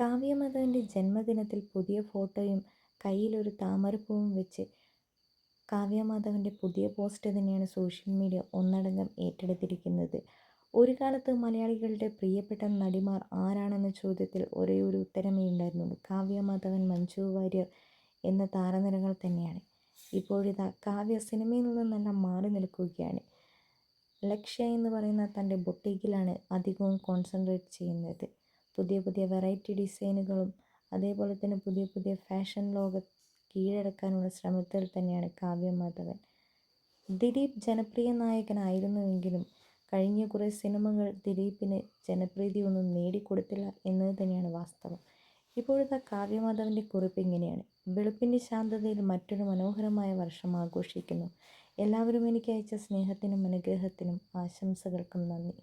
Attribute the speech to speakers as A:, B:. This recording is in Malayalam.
A: കാവ്യമാധവന്റെ ജന്മദിനത്തിൽ പുതിയ ഫോട്ടോയും കയ്യിലൊരു താമരപ്പൂവും വെച്ച് കാവ്യമാധവന്റെ പുതിയ പോസ്റ്റ് തന്നെയാണ് സോഷ്യൽ മീഡിയ ഒന്നടങ്കം ഏറ്റെടുത്തിരിക്കുന്നത്. ഒരു കാലത്ത് മലയാളികളുടെ പ്രിയപ്പെട്ട നടിമാർ ആരാണെന്ന ചോദ്യത്തിൽ ഒരേ ഒരു ഉത്തരമേ ഉണ്ടായിരുന്നുള്ളൂ. കാവ്യമാധവൻ മഞ്ജു വാര്യർ എന്ന താരനിരകൾ തന്നെയാണ്. ഇപ്പോഴിതാ കാവ്യ സിനിമയിൽ നിന്നും നിന്നെല്ലാം മാറി നിൽക്കുകയാണ്. ലക്ഷ്യ എന്ന് പറയുന്ന തന്റെ ബൊട്ടീക്കിലാണ് അധികവും കോൺസെൻട്രേറ്റ് ചെയ്യുന്നത്. പുതിയ പുതിയ വെറൈറ്റി ഡിസൈനുകളും അതേപോലെ തന്നെ പുതിയ പുതിയ ഫാഷൻ ലോകം കീഴടക്കാനുള്ള ശ്രമത്തിൽ തന്നെയാണ് കാവ്യ മാധവൻ. ദിലീപ് ജനപ്രിയ നായകനായിരുന്നുവെങ്കിലും കഴിഞ്ഞ കുറേ സിനിമകൾ ദിലീപിന് ജനപ്രീതിയൊന്നും നേടിക്കൊടുത്തില്ല എന്നത് തന്നെയാണ് വാസ്തവം. ഇപ്പോഴത്തെ കാവ്യമാധവന്റെ കുറിപ്പ് ഇങ്ങനെയാണ്. വെളുപ്പിന്റെ ശാന്തതയിൽ മറ്റൊരു മനോഹരമായ വർഷം ആഘോഷിക്കുന്നു. എല്ലാവരും എനിക്ക് അയച്ച സ്നേഹത്തിനും അനുഗ്രഹത്തിനും ആശംസകൾക്കും നന്ദി.